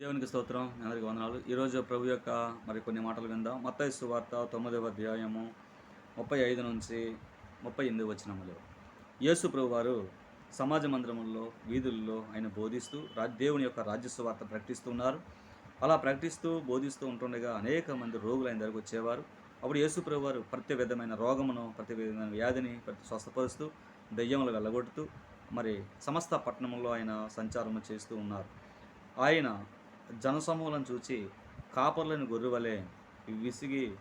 దేవునికి స్తోత్రం. మీ అందరికీ వందనాలు. ఈరోజు ప్రభు యొక్క మరి కొన్ని మాటలు విందాం. మత్తయి సువార్త తొమ్మిదవ అధ్యాయము ముప్పై ఐదు నుంచి ముప్పై ఎనిమిది వచ్చినములు యేసు ప్రభు వారు సమాజ మందిరముల్లో వీధుల్లో ఆయన బోధిస్తూ రా దేవుని యొక్క రాజ్య సువార్త ప్రకటిస్తున్నారు అలా ప్రకటిస్తూ బోధిస్తూ ఉంటుండగా అనేక మంది రోగులు ఆయన దగ్గరకు వచ్చేవారు. అప్పుడు యేసు ప్రభు వారు ప్రతి విధమైన రోగమును ప్రతి విధమైన వ్యాధిని ప్రతి స్వస్థపరుస్తూ దెయ్యములు వెళ్ళగొడుతూ మరి సమస్త పట్టణంలో ఆయన సంచారము చేస్తూ ఉన్నారు. ఆయన జనసమూహం చూచి కాపర్లను గొర్రువలే విసిగి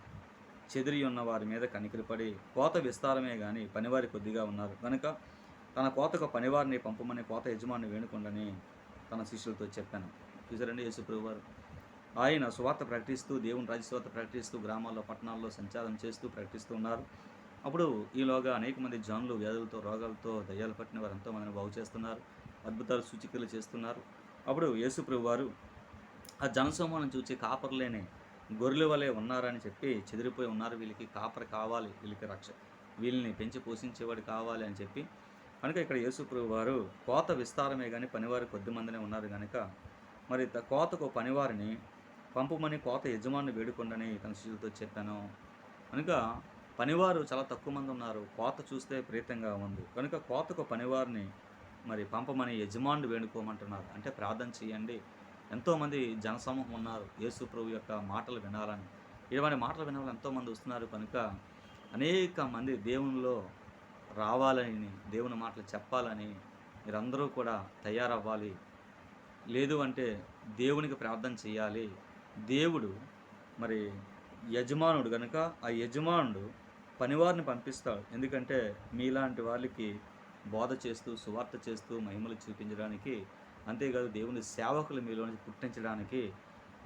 చెదిరి ఉన్న వారి మీద కనికరిపడి కోత విస్తారమే కానీ పనివారి కొద్దిగా ఉన్నారు. కనుక తన కోతకు పనివారిని పంపమని కోత యజమాని వేణుకొండని తన శిష్యులతో చెప్పాను. చూసారండి యేసుప్రభు వారు ఆయన స్వార్థ ప్రకటిస్తూ దేవుని రాజ్యస్వార్త ప్రకటిస్తూ గ్రామాల్లో పట్టణాల్లో సంచారం చేస్తూ ప్రకటిస్తూ ఉన్నారు. అప్పుడు ఈలోగా అనేక మంది జనులు వ్యాధులతో రోగాలతో దయ్యాలు పట్టిన వారు ఎంతో మందిని బాగు చేస్తున్నారు. అద్భుతాలు సూచికలు చేస్తున్నారు. అప్పుడు యేసుప్రభు వారు ఆ జనసమూహం చూసి కాపర్లేని గొర్రెల వలె ఉన్నారని చెప్పి చెదిరిపోయి ఉన్నారు. వీళ్ళకి కాపర్ కావాలి వీళ్ళకి రక్ష వీళ్ళని పెంచి పోషించేవాడు కావాలి అని చెప్పి. కనుక ఇక్కడ యేసుప్రభు వారు కోత విస్తారమే కానీ పనివారు కొద్ది మందినే ఉన్నారు కనుక మరి త- కోతకు పనివారిని పంపమని కోత యజమాని వేడుకొండని తన శిష్యులతో చెప్పాను. కనుక పనివారు చాలా తక్కువ మంది ఉన్నారు. కోత చూస్తే ప్రీతంగా ఉంది. కనుక కోతకు పనివారిని మరి పంపమని యజమానుడు వేడుకోమంటున్నారు. అంటే ప్రార్థన చేయండి. ఎంతోమంది జనసమూహం ఉన్నారు యేసు ప్రభు యొక్క మాటలు వినాలని. ఇటువంటి మాటలు వినాలని ఎంతోమంది వస్తున్నారు కనుక అనేక మంది దేవునిలో రావాలని దేవుని మాటలు చెప్పాలని మీరందరూ కూడా తయారవ్వాలి. లేదు అంటే దేవునికి ప్రార్థన చేయాలి. దేవుడు మరి యజమానుడు కనుక ఆ యజమానుడు పనివారిని పంపిస్తాడు. ఎందుకంటే మీలాంటి వాళ్ళకి బోధ చేస్తూ సువార్త చేస్తూ మహిమలు చూపించడానికి అంతేకాదు దేవుని సేవకులు మీలో నుంచి పుట్టించడానికి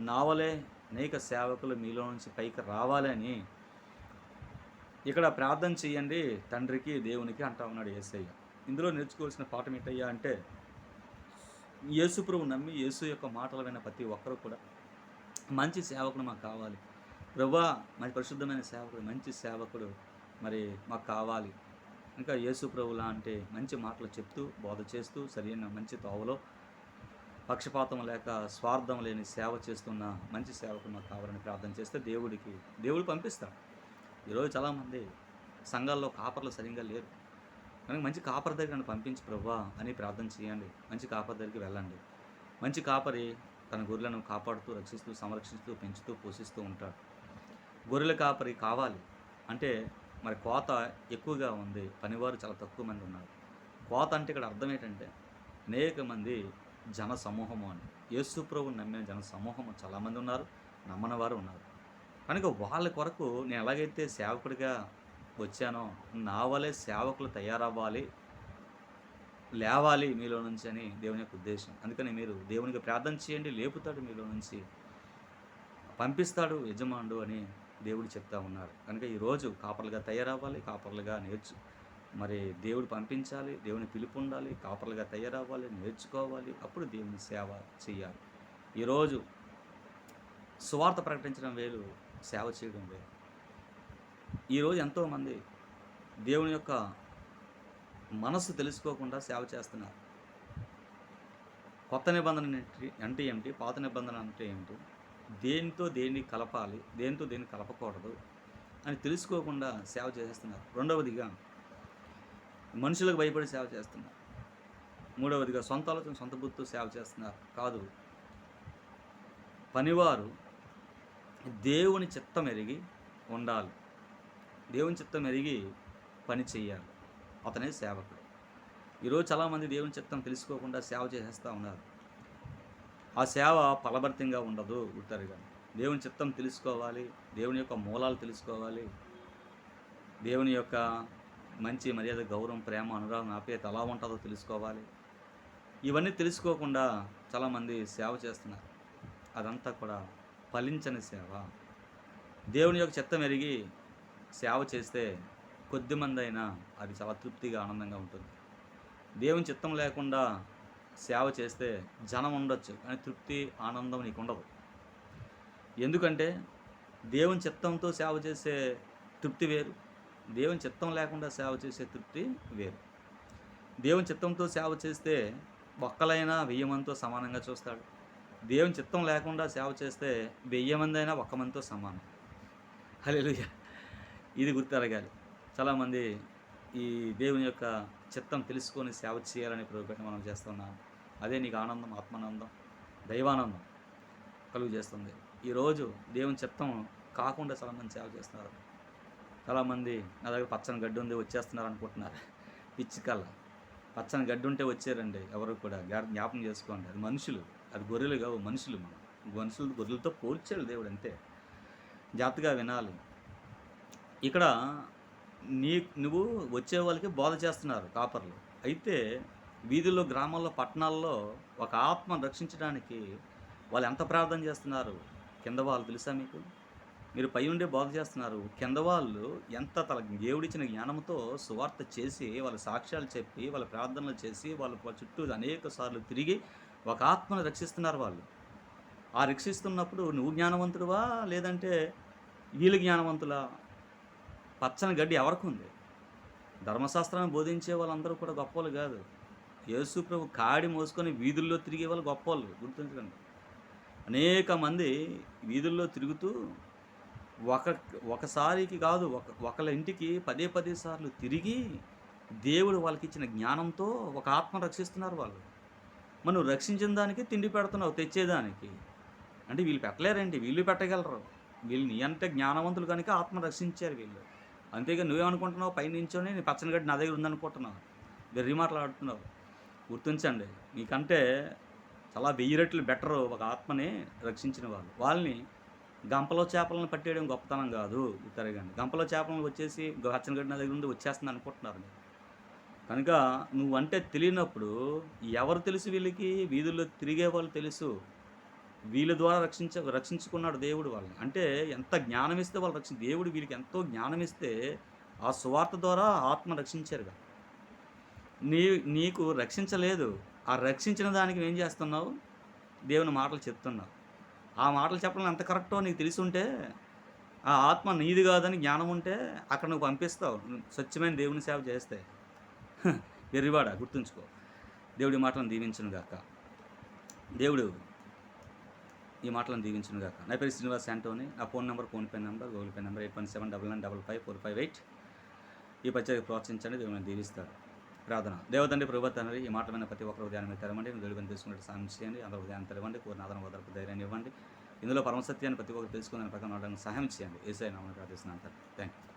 నావలే అనేక సేవకులు మీలో నుంచి పైకి రావాలని ఇక్కడ ప్రార్థన చేయండి. తండ్రికి దేవునికి అంటా ఉన్నాడు ఏసయ్య. ఇందులో నేర్చుకోవాల్సిన పాఠం ఏంటయ్యా అంటే యేసు ప్రభు నమ్మి యేసు యొక్క మాటలు విన్న ప్రతి ఒక్కరు కూడా మంచి సేవకుడు మాకు కావాలి. ప్రభా మరి పరిశుద్ధమైన సేవకుడు మంచి సేవకుడు మరి మాకు కావాలి. ఇంకా యేసు ప్రభు లాంటి మంచి మాటలు చెప్తూ బోధ చేస్తూ సరైన మంచి తోవలో పక్షపాతం లేక స్వార్థం లేని సేవ చేస్తున్న మంచి సేవకుడు మాకు కావాలని ప్రార్థన చేస్తే దేవుడికి దేవుడు పంపిస్తాడు. ఈరోజు చాలామంది సంఘాల్లో కాపర్లు సరిగ్గా లేరు. కనుక మంచి కాపర్ దగ్గర నన్ను పంపించి ప్రభా అని ప్రార్థన చేయండి. మంచి కాపర్ దగ్గరికి వెళ్ళండి. మంచి కాపరి తన గొర్రెలను కాపాడుతూ రక్షిస్తూ సంరక్షిస్తూ పెంచుతూ పోషిస్తూ ఉంటాడు. గొర్రెల కాపరి కావాలి అంటే మరి కోత ఎక్కువగా ఉంది. పనివారు చాలా తక్కువ మంది ఉన్నారు. కోత అంటే ఇక్కడ అర్థం ఏంటంటే అనేక మంది జన సమూహము అని. యేసు నమ్మిన జన సమూహము చాలామంది ఉన్నారు నమ్మని వారు ఉన్నారు. కనుక వాళ్ళ కొరకు నేను ఎలాగైతే సేవకుడిగా వచ్చానో నా వలే సేవకులు తయారవ్వాలి లేవాలి మీలో నుంచి అని దేవుని యొక్క ఉద్దేశం. అందుకని మీరు దేవునికి ప్రార్థన చేయండి లేపుతాడు మీలో నుంచి పంపిస్తాడు యజమానుడు అని దేవుడు చెప్తా ఉన్నారు. కనుక ఈరోజు కాపర్లుగా తయారవ్వాలి కాపర్లుగా నేర్చు మరి దేవుడు పంపించాలి దేవుని పిలుపు ఉండాలి కాపర్లుగా తయారవ్వాలి నేర్చుకోవాలి అప్పుడు దేవుని సేవ చేయాలి. ఈరోజు సువార్త ప్రకటించడం వేలు సేవ చేయడం వేలు. ఈరోజు ఎంతోమంది దేవుని యొక్క మనస్సు తెలుసుకోకుండా సేవ చేస్తున్నారు. కొత్త నిబంధన అంటే ఏమిటి పాత నిబంధన అంటే ఏమిటి దేనితో దేన్ని కలపాలి దేనితో దేన్ని కలపకూడదు అని తెలుసుకోకుండా సేవ చేసేస్తున్నారు. రెండవదిగా మనుషులకు భయపడి సేవ చేస్తున్నారు. మూడవదిగా సొంత ఆలోచన సొంత బుద్ధితో సేవ చేస్తున్నారు. కాదు. పనివారు దేవుని చిత్తం ఎరిగి ఉండాలి. దేవుని చిత్తం ఎరిగి పని చేయాలి. అతనే సేవకుడు. ఈరోజు చాలామంది దేవుని చిత్తం తెలుసుకోకుండా సేవ చేసేస్తూ ఉన్నారు. ఆ సేవ ఫలభరితంగా ఉండదు ఉత్తరుగా. దేవుని చిత్తం తెలుసుకోవాలి దేవుని యొక్క మూలాలు తెలుసుకోవాలి దేవుని యొక్క మంచి మర్యాద గౌరవం ప్రేమ అనురాగం ఆప్యాయత ఎలా ఉంటుందో తెలుసుకోవాలి. ఇవన్నీ తెలుసుకోకుండా చాలామంది సేవ చేస్తున్నారు. అదంతా కూడా ఫలించని సేవ. దేవుని యొక్క చిత్తం ఎరిగి సేవ చేస్తే కొద్దిమంది అయినా అది చాలా తృప్తిగా ఆనందంగా ఉంటుంది. దేవుని చిత్తం లేకుండా సేవ చేస్తే జనం ఉండొచ్చు కానీ తృప్తి ఆనందం నీకు ఉండదు. ఎందుకంటే దేవుని చిత్తంతో సేవ చేసే తృప్తి వేరు. దేవుని చిత్తం లేకుండా సేవ చేసే తృప్తి వేరు. దేవుని చిత్తంతో సేవ చేస్తే ఒక్కలైనా వెయ్యి మందితో సమానంగా చూస్తాడు. దేవుని చిత్తం లేకుండా సేవ చేస్తే వెయ్యి మంది అయినా ఒక్క మందితో సమానం. హలో ఇది గుర్తెరగాలి. చాలామంది ఈ దేవుని యొక్క చిత్తం తెలుసుకొని సేవ చేయాలని ప్రభుత్వం మనం చేస్తున్నాం. అదే నీకు ఆనందం ఆత్మానందం దైవానందం కలుగు చేస్తుంది. ఈరోజు దేవుని చిత్తం కాకుండా చాలామంది సేవ చేస్తున్నారు. చాలామంది నా దగ్గర పచ్చని గడ్డి ఉంది వచ్చేస్తున్నారు అనుకుంటున్నారు. పిచ్చికల్ల పచ్చని గడ్డి ఉంటే వచ్చారండి ఎవరు కూడా. జ్ఞాపకం చేసుకోండి అది మనుషులు అది గొర్రెలు కావు మనుషులు మనం. మనుషులు గొర్రెలతో పోల్చాడు దేవుడు అంతే. జాగ్రత్తగా వినాలి. ఇక్కడ నీ నువ్వు వచ్చే వాళ్ళకి బోధ చేస్తున్నారు కాపర్లు. అయితే వీధుల్లో గ్రామాల్లో పట్టణాల్లో ఒక ఆత్మను రక్షించడానికి వాళ్ళు ఎంత ప్రార్థన చేస్తున్నారు? కింద వాళ్ళు తెలుసా మీకు? మీరు పై ఉండే బాగు చేస్తున్నారు. కింద వాళ్ళు ఎంత తల దేవుడిచ్చిన జ్ఞానంతో సువార్త చేసి వాళ్ళ సాక్ష్యాలు చెప్పి వాళ్ళ ప్రార్థనలు చేసి వాళ్ళ చుట్టూ అనేక సార్లు తిరిగి ఒక ఆత్మను రక్షిస్తున్నారు వాళ్ళు. ఆ రక్షిస్తున్నప్పుడు నువ్వు జ్ఞానవంతుడువా? లేదంటే వీళ్ళు జ్ఞానవంతులా? పచ్చని గడ్డి ఎవరికి ఉంది? ధర్మశాస్త్రాన్ని బోధించే వాళ్ళందరూ కూడా గొప్పవాళ్ళు కాదు. యేసు ప్రభు కాడి మోసుకొని వీధుల్లో తిరిగే వాళ్ళు గొప్పవాళ్ళు గుర్తుంచకండి. అనేక మంది వీధుల్లో తిరుగుతూ ఒక ఒకసారికి కాదు ఒక ఒకళ్ళ ఇంటికి పదే పదే సార్లు తిరిగి దేవుడు వాళ్ళకి ఇచ్చిన జ్ఞానంతో ఒక ఆత్మ రక్షిస్తున్నారు వాళ్ళు. మనం రక్షించిన దానికి తిండి పెడుతున్నావు తెచ్చేదానికి. అంటే వీళ్ళు పెట్టలేరండి వీళ్ళు పెట్టగలరు. వీళ్ళు నీ అంటే జ్ఞానవంతులు కనుక ఆత్మ రక్షించారు వీళ్ళు. అంతేగా నువ్వేమనుకుంటున్నావు? పైన నించొని నీ పచ్చని గడ్డి నా దగ్గర ఉందనుకుంటున్నావు. వెర్రి మాట్లాడుతున్నావు గుర్తించండి నీకంటే చాలా వెయ్యి రెట్లు బెటర్ ఒక ఆత్మని రక్షించిన వాళ్ళు. వాళ్ళని గంపలో చేపలను పట్టేయడం గొప్పతనం కాదు తిరగండి గంపలో చేపలను వచ్చేసి పచ్చని నా దగ్గర నుండి వచ్చేస్తుంది అనుకుంటున్నారు కనుక నువ్వంటే తెలియనప్పుడు ఎవరు తెలుసు వీళ్ళకి? వీధుల్లో తిరిగే వాళ్ళు తెలుసు. వీళ్ళ ద్వారా రక్షించ రక్షించుకున్నాడు దేవుడు వాళ్ళని. అంటే ఎంత జ్ఞానం ఇస్తే వాళ్ళు రక్షి దేవుడు వీళ్ళకి ఎంతో జ్ఞానం ఇస్తే ఆ సువార్త ద్వారా ఆత్మ రక్షించారుగా నీ నీకు రక్షించలేదు. ఆ రక్షించిన దానికి ఏం చేస్తున్నావు? దేవుని మాటలు చెప్తున్నావు. ఆ మాటలు చెప్పడం ఎంత కరెక్టో నీకు తెలిసి ఉంటే ఆ ఆత్మ నీది కాదని జ్ఞానం ఉంటే అక్కడ నువ్వు పంపిస్తావు. స్వచ్ఛమైన దేవుని సేవ చేస్తే. వెర్రివాడ గుర్తుంచుకో. దేవుడి మాటలను దీవించను గాక. దేవుడు ఈ మాటలను దీవించను గాక. నా పేరు శ్రీనివాస్ శాంటోని నా phone number PhonePe number Google pay number eight one seven double nine double five four five eight. ఈ ప్రత్యేక ప్రోత్సహించండి దేవుని దీవిస్తాడు. ప్రార్థన. దేవతండ్రి ప్రభు తండ్రి ఈ మాటమైన ప్రతి ఒక్కరు ఉదయాన్ని మీరు తెరవండి. వెలుగుని తీసుకున్నట్టు సాయం చేయండి. అందరూ ఉదయాన్ని తెరవండి. కోరిన ఆదరణ వదలకు ధైర్యాన్ని ఇవ్వండి. ఇందులో పరమసత్యాన్ని ప్రతి ఒక్కరు తెలుసుకునే ప్రకారం సహాయం చేయండి. ఏసై నామని ప్రార్థిస్తున్నాను థ్యాంక్ యూ